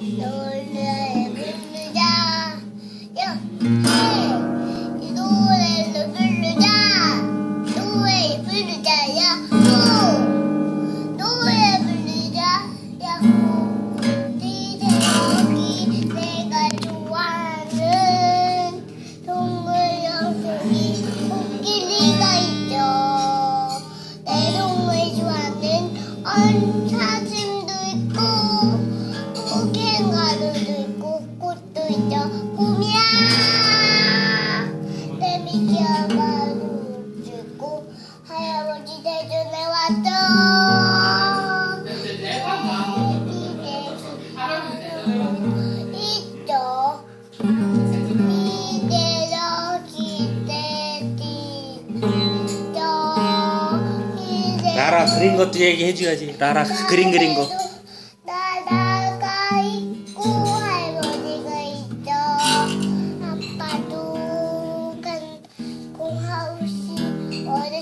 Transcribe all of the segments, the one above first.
노래를 부르자 야 이 노래를 부르자 노래 부르자 야호 노래 부르자 야호 이제여기 내가 좋아하는 동물 영웅이 코끼리가 있죠. 내 동물 좋아하는 언 사슴도 있고 포켓가루도 있고 꽃도 있죠 봄이야 내 미키아마도 있고 할아버지 대전에 왔죠 있죠 이대로 기대지 있죠 이대로 나라 그린 것도 얘기해줘야지. 나라 그림 그린 거.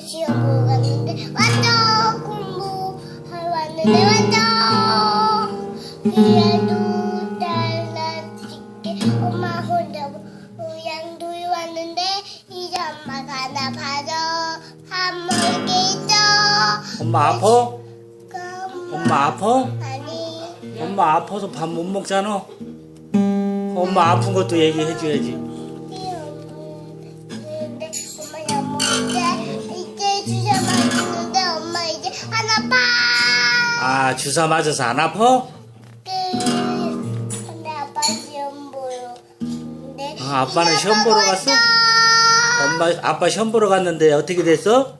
시 시험 보고 갔는데 왔죠. 공부하러 왔는데 왔죠. 그래도 잘나찍게 엄마 혼자 우양도에 왔는데 이제 엄마가 하나 봐줘. 밥 먹게 있죠. 엄마 아파? 그럼 엄마 아파? 아니. 엄마 아파서 밥 못 먹잖아. 엄마 아픈 것도 얘기해줘야지. 아 주사 맞아서 안 아파? 근데 아빠 시험 보러. 아, 아빠는 시험 보러 갔어? 엄마 아빠 시험 보러 갔는데 어떻게 됐어?